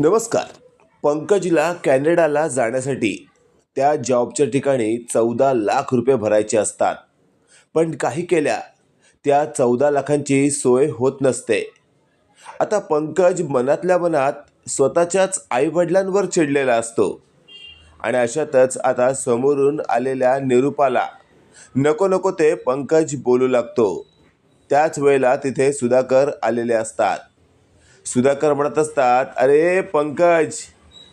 नमस्कार. पंकजला कॅनडाला जाण्यासाठी त्या जॉबच्या ठिकाणी चौदा लाख रुपये भरायचे असतात. पण काही केल्या त्या चौदा लाखांची सोय होत नसते. आता पंकज मनातल्या मनात स्वतःच्याच आईवडिलांवर चिडलेला असतो. आणि अशातच आता समोरून आलेल्या निरूपाला नको नको ते पंकज बोलू लागतो. त्याच वेळेला तिथे सुधाकर आलेले असतात. सुधाकर म्हणत असतात अरे पंकज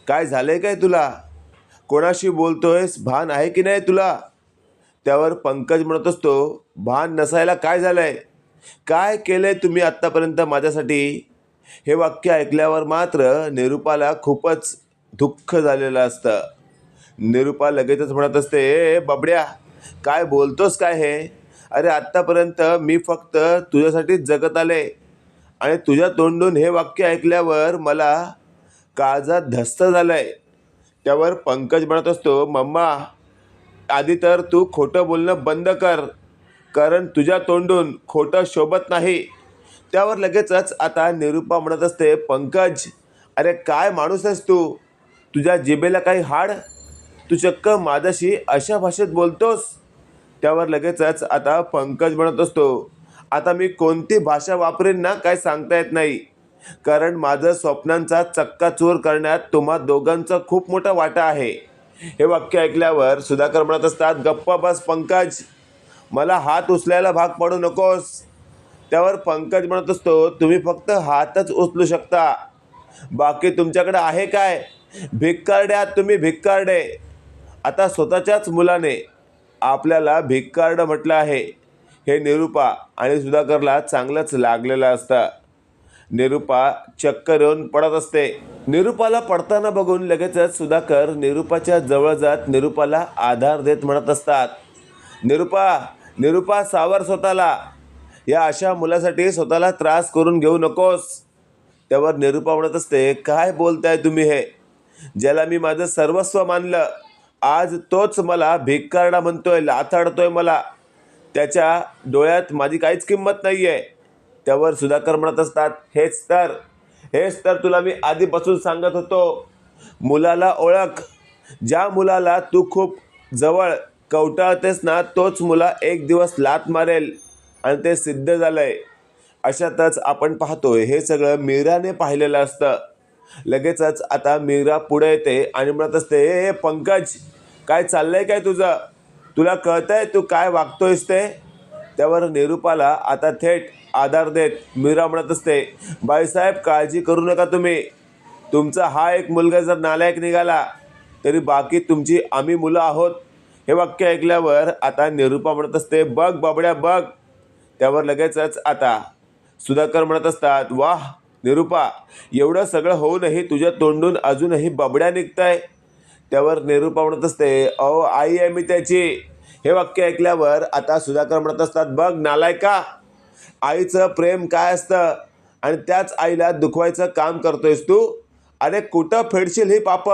काय झालंय काय तुला? कोणाशी बोलतोयस? भान आहे की नाही तुला? त्यावर पंकज म्हणत असतो भान नसायला काय झालंय? काय केलंय तुम्ही आत्तापर्यंत माझ्यासाठी? हे वाक्य ऐकल्यावर मात्र निरूपाला खूपच दुःख झालेलं असतं. निरूपा लगेचच म्हणत असते ए बबड्या काय बोलतोस काय हे? अरे आत्तापर्यंत मी फक्त तुझ्यासाठीच जगत आले. आणि तुझ्या तोंडून हे वाक्य ऐकल्यावर मला काळजात धस्त झालंय. त्यावर पंकज म्हणत असतो मम्मा आधी तर तू खोटं बोलणं बंद कर कारण तुझ्या तोंडून खोटं शोभत नाही. त्यावर लगेचच आता निरूपा म्हणत असते पंकज अरे काय माणूस आहेस तू? तुझ्या जिभेला काही हाड? तू चक्क माझ्याशी अशा भाषेत बोलतोस? त्यावर लगेचच आता पंकज म्हणत असतो आता मी कोणती भाषा वापरेन ना काय सांगता येत नाही. कारण माझं स्वप्नांचा चक्काचूर करण्यात तुम्हा दोघांचा खूप मोठा वाटा आहे. हे वाक्य ऐकल्यावर सुधाकर म्हणत असतात गप्पा बस पंकज. मला हात उचलायला भाग पडू नकोस. त्यावर पंकज म्हणत असतो तुम्ही फक्त हातच उचलू शकता. बाकी तुमच्याकडे आहे काय? भिक्कारडे तुम्ही भिक्कारडे. आता स्वतःच्याच मुलाने आपल्याला भिक्कारड म्हटलं आहे. हे निरूपा आणि सुधाकरला चांगलंच लागलेलं असतं. निरूपा चक्कर येऊन पडत असते. निरूपाला पडताना बघून लगेचच सुधाकर निरूपाच्या जवळ जात निरूपाला आधार देत म्हणत असतात. निरूपा निरूपा सावर स्वतःला. या अशा मुलासाठी स्वतःला त्रास करून घेऊ नकोस. त्यावर निरूपा म्हणत असते काय बोलताय तुम्ही हे? ज्याला मी माझं सर्वस्व मानलं आज तोच मला भिक्कारडा म्हणतोय लाथाडतोय मला. त्याच्या डोळ्यात माझी काहीच किंमत नाही आहे त्यावर सुधाकर म्हणत असतात हेच तर हेच तर तुला मी आधीपासून सांगत होतो. मुलाला ओळख ज्या मुलाला तू खूप जवळ कवटाळतेस ना तोच मुला एक दिवस लात मारेल आणि ते सिद्ध झालं आहे अशातच आपण पाहतोय हे सगळं मीराने पाहिलेलं असतं. लगेचच आता मीरा पुढे येते आणि म्हणत असते हे पंकज काय चाललंय काय तुझं? तुला कळतंय तू काय वागतोयस ते? त्यावर निरूपाला आता थेट आधार देत मीरा म्हणत असते बाईसाहेब काळजी करू नका तुम्ही. तुमचा हा एक मुलगा जर नालायक निघाला तरी बाकी तुमची आम्ही मुलं आहोत. हे वाक्य ऐकल्यावर आता निरूपा म्हणत असते बघ बाबड्या बघ. त्यावर लगेचच आता सुधाकर म्हणत असतात वाह निरूपा एवढं सगळं होऊनही तुझ्या तोंडून अजूनही बबड्या आहे त्यावर निरूपा म्हणत असते अहो आई आहे मी त्याची. हे वाक्य ऐकल्यावर आता सुधाकर म्हणत असतात बघ नालायका आईचं प्रेम काय असतं? आणि त्याच आईला दुखवायचं काम करतोयस तू? अरे कुठं फेडशील ही पाप?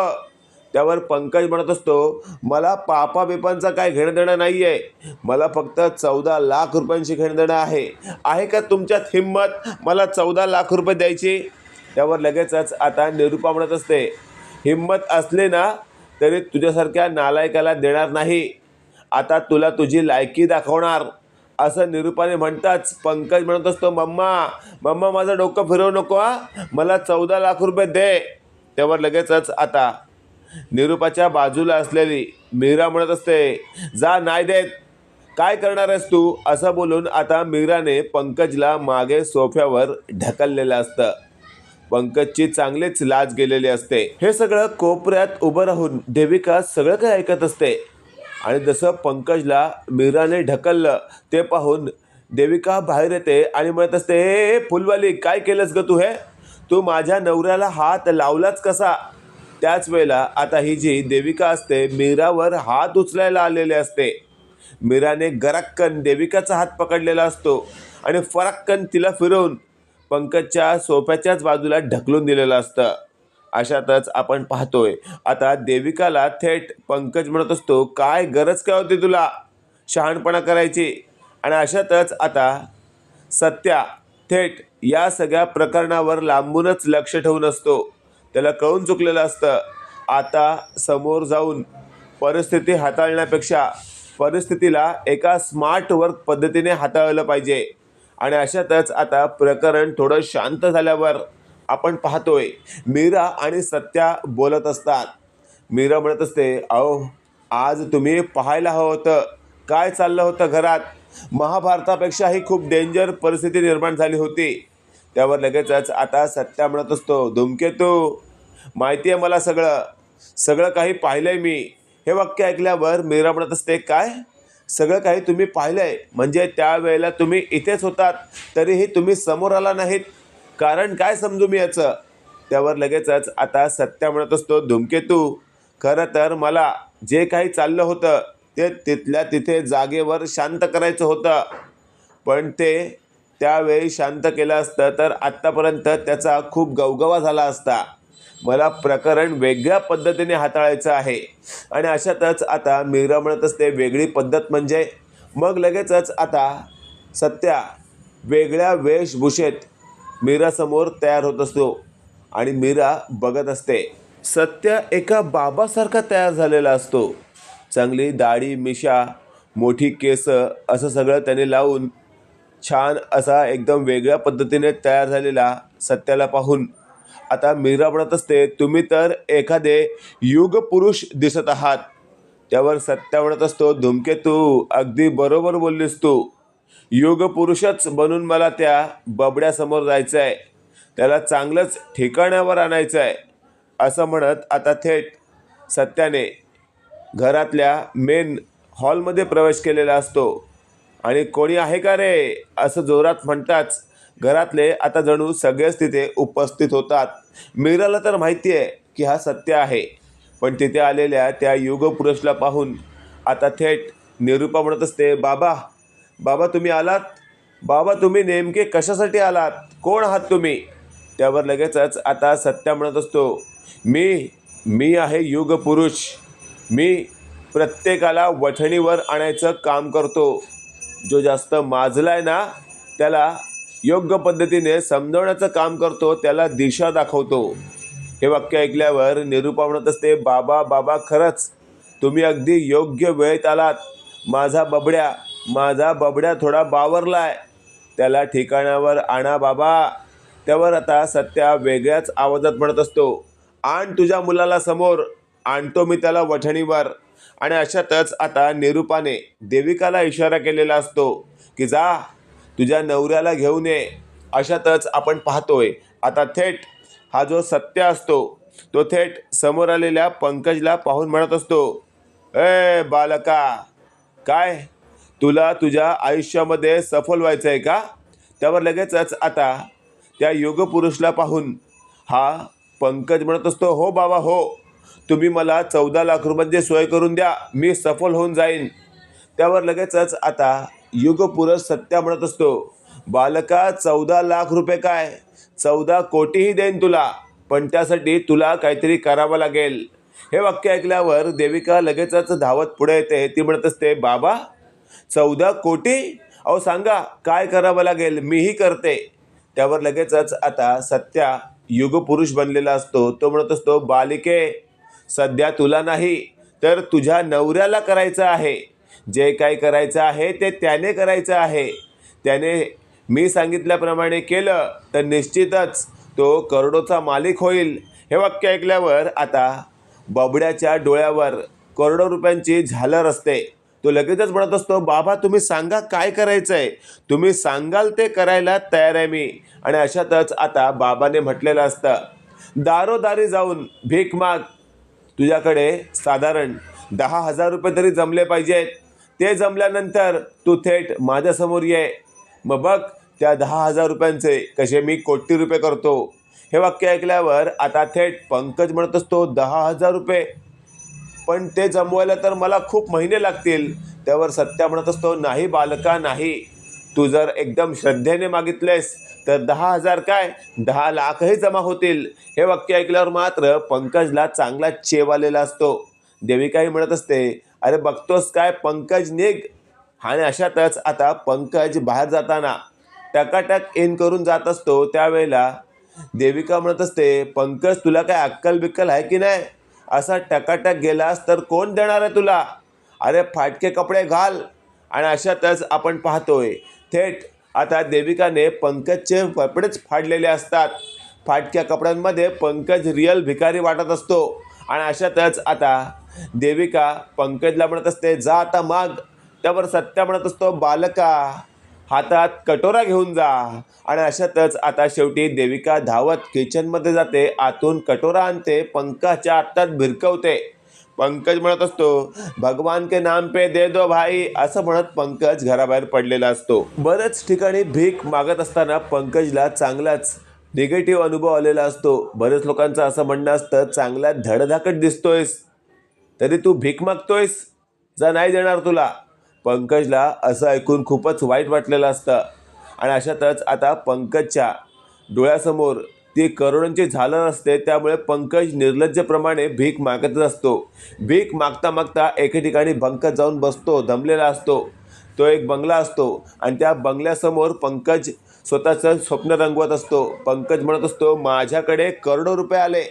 त्यावर पंकज म्हणत असतो मला पापा बिपांचा काय घेणं देणं नाही आहे मला फक्त चौदा लाख रुपयांची घेणं देणं आहे. आहे का तुमच्यात हिंमत? मला चौदा लाख रुपये द्यायची? त्यावर लगेचच आता निरूपा म्हणत असते हिंमत असले ना तरी तुझ्यासारख्या नालायकाला देणार नाही. आता तुला तुझी लायकी दाखवणार. असं निरूपाने म्हणताच पंकज म्हणत असतो मम्मा मम्मा माझं डोकं फिरवू नको हा. मला चौदा लाख रुपये दे. त्यावर लगेचच आता निरूपाच्या बाजूला असलेली मीरा म्हणत असते जा नाही देत. काय करणार आहेस तू? असं बोलून आता मीराने पंकजला मागे सोफ्यावर ढकललेलं असतं. पंकजची चांगलीच लाज गेलेली असते. हे सगळं कोपऱ्यात उभं राहून देविका सगळं काही ऐकत असते. आणि जसं पंकजला मीराने ढकललं ते पाहून देविका बाहेर येते आणि म्हणत असते हे फुलवाली काय केलंस ग तू हे? तू माझ्या नवऱ्याला हात लावलाच कसा? त्याच वेळेला आता ही जी देविका असते मीरावर हात उचलायला आलेले असते. मीराने गरक्कन देविकाचा हात पकडलेला असतो आणि फरक्कन तिला फिरवून पंकजच्या सोफ्याच्याच बाजूला ढकलून दिलेलं असतं. अशातच आपण पाहतोय आता देविकाला थेट पंकज म्हणत असतो काय गरज काय होती तुला? शहाणपणा करायची. आणि अशातच आता सत्या थेट या सगळ्या प्रकरणावर लांबूनच लक्ष ठेवून असतो. त्याला कळून चुकलेलं असतं. आता समोर जाऊन परिस्थिती हाताळण्यापेक्षा परिस्थितीला एका स्मार्ट वर्क पद्धतीने हाताळलं पाहिजे. आणि अशातच आता प्रकरण थोडं शांत झाल्यावर आपण पाहतोय मीरा आणि सत्या बोलत असतात. मीरा म्हणत असते अहो आज तुम्ही पाहायला हवं होतं. काय चाललं होतं घरात? महाभारतापेक्षाही खूप डेंजर परिस्थिती निर्माण झाली होती. त्यावर लगेचच आता सत्या म्हणत असतो धुमकेतू माहिती आहे मला सगळं. सगळं काही पाहिलंय मी. हे वाक्य ऐकल्यावर मीरा म्हणत असते काय? सगळं काही तुम्ही पाहिलं आहे म्हणजे त्यावेळेला तुम्ही इथेच होतात तरीही तुम्ही समोर आला नाहीत. कारण काय समजू मी याचं? त्यावर लगेचच आता सत्या म्हणत असतो धुमकेतू खरं तर मला जे काही चाललं होतं ते तिथल्या तिथे जागेवर शांत करायचं होतं. पण ते त्यावेळी शांत केलं असतं तर आत्तापर्यंत त्याचा खूप गवगवा झाला असता. मला प्रकरण वेगळ्या पद्धतीने हाताळायचं आहे. आणि अशातच आता मीरा म्हणत असते वेगळी पद्धत म्हणजे? मग लगेचच आता सत्या वेगळ्या वेशभूषेत मीरासमोर तयार होत असतो आणि मीरा बघत असते. सत्य एका बाबासारखा तयार झालेला असतो. चांगली दाढी मिशा मोठी केस असं सगळं त्याने लावून छान असा एकदम वेगळ्या पद्धतीने तयार झालेला सत्याला पाहून आता मीरा म्हणत असते तुम्ही तर एखादे युग पुरुष दिसत आहात. त्यावर सत्या म्हणत असतो धुमकेतू अगदी बरोबर बोललीस तू. युग पुरुषच बनून मला त्या बबड्यासमोर जायचं आहे त्याला चांगलंच ठिकाण्यावर आणायचं आहे असं म्हणत आता थेट सत्याने घरातल्या मेन हॉलमध्ये प्रवेश केलेला असतो. आणि कोणी आहे का रे? असं जोरात म्हणताच घरातले आता जणू सगळेच तिथे उपस्थित होतात. मीराला तर माहिती आहे की हा सत्य आहे. पण तिथे आलेल्या त्या युगपुरुषला पाहून आता थेट निरूपा म्हणत असते बाबा बाबा तुम्ही आलात? बाबा तुम्ही नेमके कशासाठी आलात? कोण आहात तुम्ही? त्यावर लगेचच आता सत्या म्हणत असतो मी मी आहे युगपुरुष मी प्रत्येकाला वठणीवर आणायचं काम करतो. जो जास्त माजला आहे ना त्याला योग्य पद्धतीने समजवण्याचं काम करतो त्याला दिशा दाखवतो. हे वाक्य ऐकल्यावर निरूपा म्हणत असते बाबा बाबा खरंच. तुम्ही अगदी योग्य वेळेत आलात. माझा बबड्या माझा बबड्या थोडा बावरलाय. त्याला ठिकाणावर आणा बाबा. त्यावर आता सत्या वेगळ्याच आवाजात म्हणत असतो आण तुझ्या मुलाला समोर आणतो मी त्याला वठणीवर. आणि अशातच आता निरूपाने देविकाला इशारा केलेला असतो की जा तुझ्या नवऱ्याला घेऊन ये. अशातच आपण पाहतोय. आता थेट हा जो सत्य असतो तो थेट समोर आलेल्या पंकजला पाहून म्हणत असतो ए बालका काय? तुला तुझ्या आयुष्यामध्ये सफल व्हायचं आहे का? त्यावर लगेचच आता त्या योगपुरुषला पाहून हा पंकज म्हणत असतो हो बाबा हो. तुम्ही मला चौदा लाख रुपयांची सोय करून द्या. मी सफल होऊन जाईन. त्यावर लगेचच आता युगपुरुष सत्या म्हणत असतो. बालका चौदा लाख रुपये काय? चौदा कोटीही देईन तुला पण त्यासाठी तुला काहीतरी करावं लागेल. हे वाक्य ऐकल्यावर देविका लगेचच धावत पुढे येते. ती म्हणत असते बाबा चौदा कोटी? अहो सांगा काय करावं लागेल? मीही करते. त्यावर लगेचच आता सत्या युगपुरुष बनलेला असतो. तो म्हणत असतो बालिके सध्या तुला नाही तर तुझ्या नवऱ्याला करायचं आहे. जे काय करायचं आहे ते त्याने करायचं आहे. त्याने मी सांगितल्याप्रमाणे केलं तर निश्चितच तो करोडोचा मालिक होईल. हे वाक्य ऐकल्यावर आता बबड्याच्या डोळ्यावर करोडो रुपयांची झालर असते. तो लगेचच म्हणत असतो बाबा तुम्ही सांगा काय करायचं आहे तुम्ही सांगाल ते करायला तयार आहे मी. आणि अशातच आता बाबाने म्हटलेलं असतं दारोदारी जाऊन भीक माग. तुझ्याकडे साधारण दहा हजार रुपये तरी जमले पाहिजेत. ते जमल्यानंतर तू थेट माझ्यासमोर ये. मग बघ त्या दहा हजार रुपयांचे कसे मी कोटी रुपये करतो. हे वाक्य ऐकल्यावर आता थेट पंकज म्हणत असतो दहा हजार रुपये. पण ते जमवायला तर मला खूप महिने लागतील. त्यावर सत्या म्हणत असतो नाही बालका नाही. तू जर एकदम श्रद्धेने मागितलेस तर दहा हजार काय? दहा लाखही जमा होतील. हे वाक्य ऐकल्यावर मात्र पंकजला चांगला चेव आलेला असतो. देविकाही म्हणत असते अरे बघतोस काय पंकज निघ. आणि अशातच आता पंकज बाहेर जाताना टकाटक इन करून जात असतो त्यावेळेला. देविका म्हणत असते पंकज तुला काय अक्कल बिक्कल आहे की नाही? असा टकाटक गेलास तर कोण देणार आहे तुला? अरे फाटके कपडे घाल. आणि अशातच आपण पाहतोय थेट आता देविकाने पंकजचे कपडेच फाडलेले असतात. फाटक्या कपड्यांमध्ये पंकज रिअल भिकारी वाटत असतो. आणि अशातच आता देविका पंकजला म्हणत असते जा आता माग. त्यावर सत्या म्हणत असतो बालका हातात कटोरा घेऊन जा. आणि अशातच आता शेवटी देविका धावत किचनमध्ये जाते आतून कटोरा आणते पंकजच्या आतात भिरकवते. पंकज म्हणत असतो भगवान के नाम पे दे दो भाई. असं म्हणत पंकज घराबाहेर पडलेला असतो. बरेच ठिकाणी भीक मागत असताना पंकजला चांगलाच निगेटिव्ह अनुभव आलेला असतो. बरेच लोकांचं असं म्हणणं असतं चांगला धडधाकट दिसतोयस. तरी तू भीक मागतोयस जा नाही देणार तुला. पंकजला असं ऐकून खूपच वाईट वाटलेलं असतं. आणि अशातच आता पंकजच्या डोळ्यासमोर ती करोडांची झालं नसते त्यामुळे पंकज निर्लज्जप्रमाणे भीक मागतच असतो. भीक मागता मागता एके ठिकाणी पंकज जाऊन बसतो दमलेला असतो. तो एक बंगला असतो आणि त्या बंगल्यासमोर पंकज स्वतःचं स्वप्न रंगवत असतो. पंकज म्हणत असतो माझ्याकडे करोडो रुपये आले.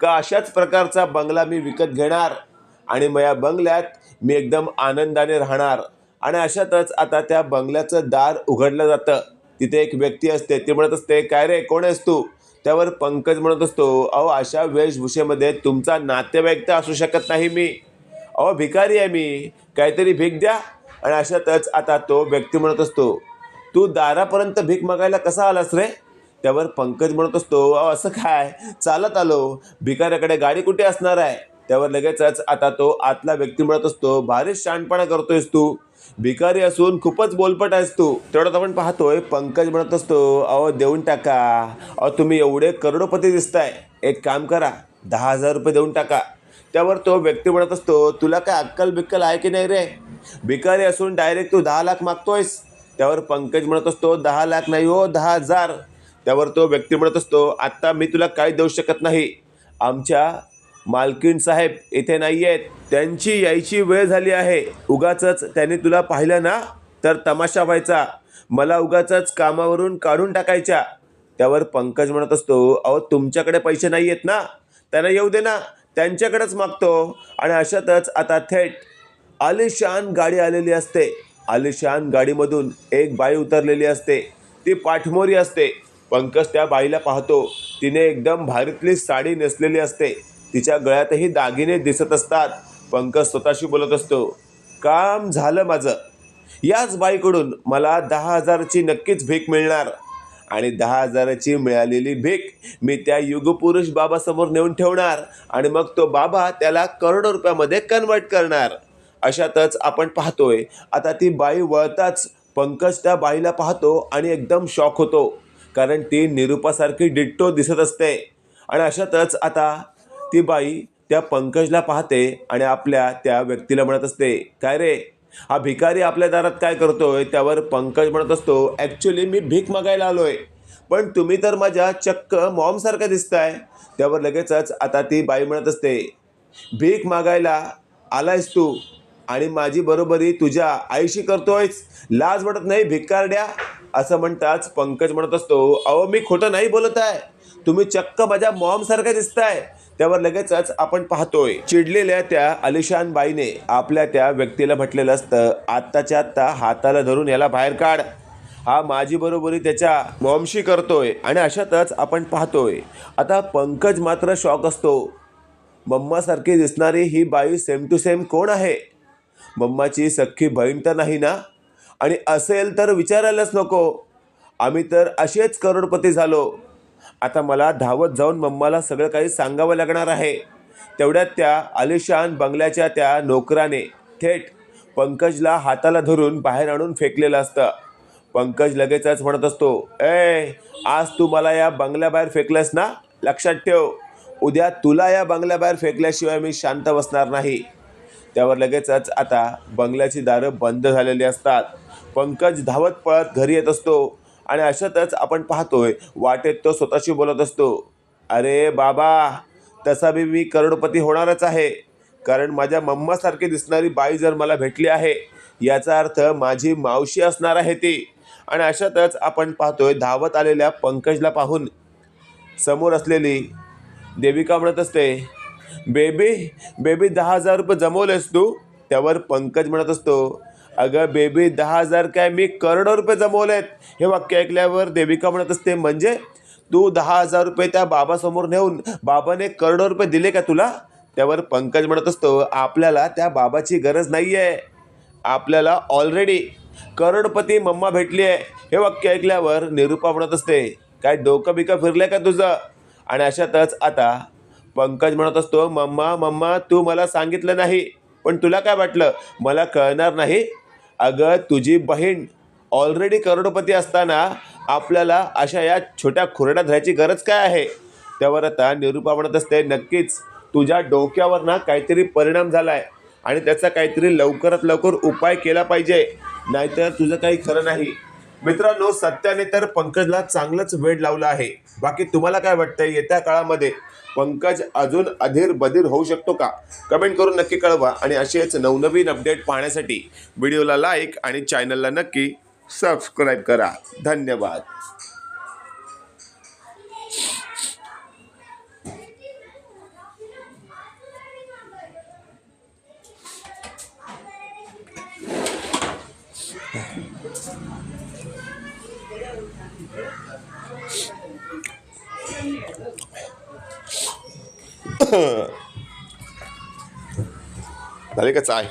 का अशाच प्रकारचा बंगला मी विकत घेणार? आणि मग या बंगल्यात मी एकदम आनंदाने राहणार. आणि अशातच आता त्या बंगल्याचं दार उघडलं जातं. तिथे एक व्यक्ती असते ती म्हणत असते काय रे कोण आहेस तू? त्यावर पंकज म्हणत असतो अहो अशा वेशभूषेमध्ये तुमचा नातेवाईक तर असू शकत नाही मी. अहो भिकारी आहे मी. काहीतरी भीक द्या. आणि अशातच आता तो व्यक्ती म्हणत असतो तू दारापर्यंत भीक मागायला कसा आलास रे? त्यावर पंकज म्हणत असतो अहो असं काय? चालत आलो. भिकाऱ्याकडे गाडी कुठे असणार आहे? त्यावर लगेचच आता तो आतला व्यक्ती म्हणत असतो भारीच शहाणपणा करतोयस तू. भिकारी असून खूपच बोलपट आहेस तू. तेवढ्यात आपण पाहतोय पंकज म्हणत असतो अहो देऊन टाका. अहो तुम्ही एवढे करोडपती दिसताय. एक काम करा दहा हजार रुपये देऊन टाका. त्यावर तो व्यक्ती म्हणत असतो तुला काय अक्कल बिक्कल आहे की नाही रे? भिकारी असून डायरेक्ट तू दहा लाख मागतोयस. त्यावर पंकज म्हणत असतो दहा लाख नाही हो दहा हजार. त्यावर तो व्यक्ती म्हणत असतो आत्ता मी तुला काही देऊ शकत नाही. आमच्या मालकीण साहेब इथे नाही आहेत त्यांची यायची वेळ झाली आहे. उगाचच त्यांनी तुला पाहिलं ना? तर तमाशा व्हायचा. मला उगाचच कामावरून काढून टाकायच्या. त्यावर पंकज म्हणत असतो अहो तुमच्याकडे पैसे नाही आहेत ना? त्यांना येऊ दे ना. त्यांच्याकडेच मागतो. आणि अशातच आता थेट आलिशान गाडी आलेली असते. आलिशान गाडीमधून एक बाई उतरलेली असते. ती पाठमोरी असते. पंकज त्या बाईला पाहतो. तिने एकदम भारीतली साडी नेसलेली असते. तिच्या गळ्यातही दागिने दिसत असतात. पंकज स्वतःशी बोलत असतो काम झालं माझं. याच बाईकडून मला दहा हजाराची नक्कीच भीक मिळणार. आणि दहा हजाराची मिळालेली भीक मी त्या युगपुरुष बाबासमोर नेऊन ठेवणार आणि मग तो बाबा त्याला करोडो रुपयामध्ये कन्वर्ट करणार. अशातच आपण पाहतोय आता ती बाई वळताच पंकज त्या बाईला पाहतो आणि एकदम शॉक होतो. कारण ती निरूपासारखी डिट्टो दिसत असते. आणि अशातच आता ती बाई त्या पंकजला पाहते आणि आपल्या त्या व्यक्तीला म्हणत असते काय रे? हा भिकारी आपल्या दारात काय करतोय? त्यावर पंकज म्हणत असतो ॲक्च्युली मी भीक मागायला आलोय. पण तुम्ही तर माझ्या चक्क मॉमसारखं दिसताय. त्यावर लगेचच आता ती बाई म्हणत असते भीक मागायला आलायस तू आणि माझी बरोबरी तुझ्या आईशी करतोयस. लाज वाटत नाही भिकारड्या असं म्हणताच पंकज म्हणत असतो अहो मी खोटं नाही बोलत आहे. तुम्ही चक्क माझ्या मॉमसारखं दिसताय. त्यावर लगेचच आपण पाहतोय चिडलेल्या त्या अलिशान बाईने आपल्या त्या व्यक्तीला म्हटलेलं असतं आत्ताच्या आत्ता हाताला धरून याला बाहेर काढ. हा माझी बरोबरी त्याच्या मॉमशी करतोय. आणि अशातच आपण पाहतोय आता पंकज मात्र शॉक असतो. मम्मासारखी दिसणारी ही बाई सेम टू सेम कोण आहे? मम्माची सख्खी बहीण तर नाही ना? आणि असेल तर विचारायलाच नको. आम्ही तर असेच करोडपती झालो. आता मला धावत जाऊन मम्माला सगळं काही सांगावं लागणार आहे. तेवढ्यात त्या आलिशान बंगल्याच्या त्या नोकराने थेट पंकजला हाताला धरून बाहेर आणून फेकलेलं असतं. पंकज लगेचच म्हणत असतो ए आज तू मला या बंगल्याबाहेर फेकलंस ना? लक्षात ठेव उद्या तुला या बंगल्याबाहेर फेकल्याशिवाय मी शांत बसणार नाही. त्यावर लगेचच आता बंगल्याची दारं बंद झालेली असतात. पंकज धावत पळत घरी येत असतो. आणि अशातच आपण पाहतोय वाटेत तो स्वतःशी बोलत असतो अरे बाबा तसा बी मी करोडपती होणारच आहे. कारण माझ्या मम्मासारखी दिसणारी बाई जर मला भेटली आहे याचा अर्थ माझी मावशी असणार आहे ती. आणि अशातच आपण पाहतोय धावत आलेल्या पंकजला पाहून समोर असलेली देविका म्हणत असते बेबी बेबी दहा हजार रुपये जमवलेस तू? त्यावर पंकज म्हणत असतो अगं बेबी दहा हजार काय मी करोडो रुपये जमवले आहेत हे वाक्य ऐकल्यावर देविका म्हणत असते म्हणजे तू दहा हजार रुपये त्या बाबासमोर नेऊन बाबाने करोडो रुपये दिले का तुला? त्यावर पंकज म्हणत असतो आपल्याला त्या बाबाची गरज नाही आहे आपल्याला ऑलरेडी करोडपती मम्मा भेटली आहे हे वाक्य ऐकल्यावर निरूपा म्हणत असते काय डोकं बिकं फिरलंय का तुझं? आणि अशातच आता पंकज म्हणत असतो मम्मा मम्मा तू मला सांगितलं नाही पण तुला काय वाटलं? मला कळणार नाही अगं तुझी बहीण ऑलरेडी करोडपती असताना आपल्याला अशा या छोट्या खुरड्या धरायची गरज काय आहे? त्यावर आता निरुपा म्हणत असते नक्कीच तुझ्या डोक्यावर ना काहीतरी परिणाम झाला आहे आणि त्याचा काहीतरी लवकरात लवकर उपाय केला पाहिजे. नाहीतर तुझं काही खरं नाही. मित्रांनो सत्याने तर पंकजला चांगलंच वेळ लावलं आहे. बाकी तुम्हाला काय वाटतंय? येत्या काळामध्ये पंकज अजून अधीर बधीर होऊ शकतो का? कमेंट करून नक्की कळवा आणि असेच नवनवीन अपडेट पाहण्यासाठी व्हिडिओला लाईक आणि चॅनलला नक्की सबस्क्राईब करा. धन्यवाद. झाले का चाय